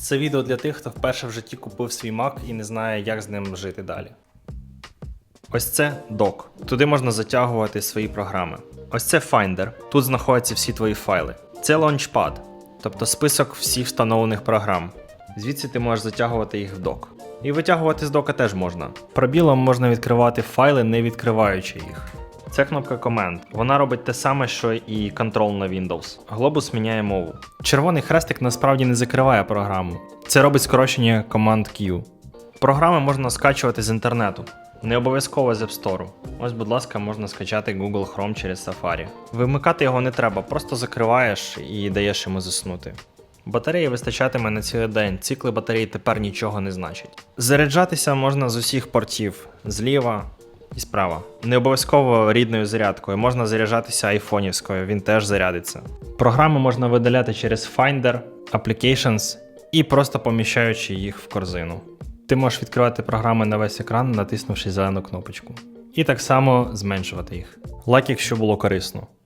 Це відео для тих, хто вперше в житті купив свій Mac і не знає, як з ним жити далі. Ось це док. Туди можна затягувати свої програми. Ось це Finder. Тут знаходяться всі твої файли. Це Launchpad, тобто список всіх встановлених програм. Звідси ти можеш затягувати їх в док. І витягувати з дока теж можна. Пробілом можна відкривати файли, не відкриваючи їх. Це кнопка команд. Вона робить те саме, що і Control на Windows. Глобус міняє мову. Червоний хрестик насправді не закриває програму. Це робить скорочення команд Q. Програми можна скачувати з інтернету. Не обов'язково з App Store. Ось, будь ласка, можна скачати Google Chrome через Safari. Вимикати його не треба, просто закриваєш і даєш йому заснути. Батареї вистачатиме на цілий день, цикли батареї тепер нічого не значать. Заряджатися можна з усіх портів, зліва і справа. Не обов'язково рідною зарядкою, можна заряджатися айфонівською, він теж зарядиться. Програми можна видаляти через Finder, Applications і просто поміщаючи їх в корзину. Ти можеш відкривати програми на весь екран, натиснувши зелену кнопочку. І так само зменшувати їх. Лайк, якщо було корисно.